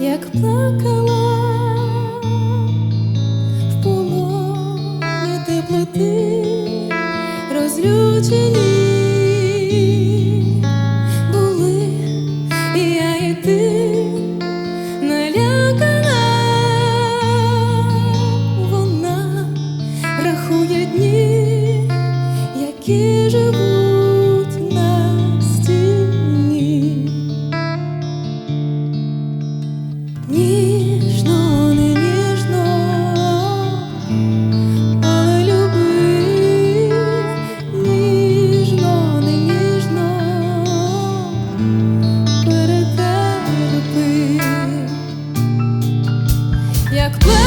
як плакала в полоні теплоти розлючені були і я і ти налякана, вона рахує дні, які живуть. як пле.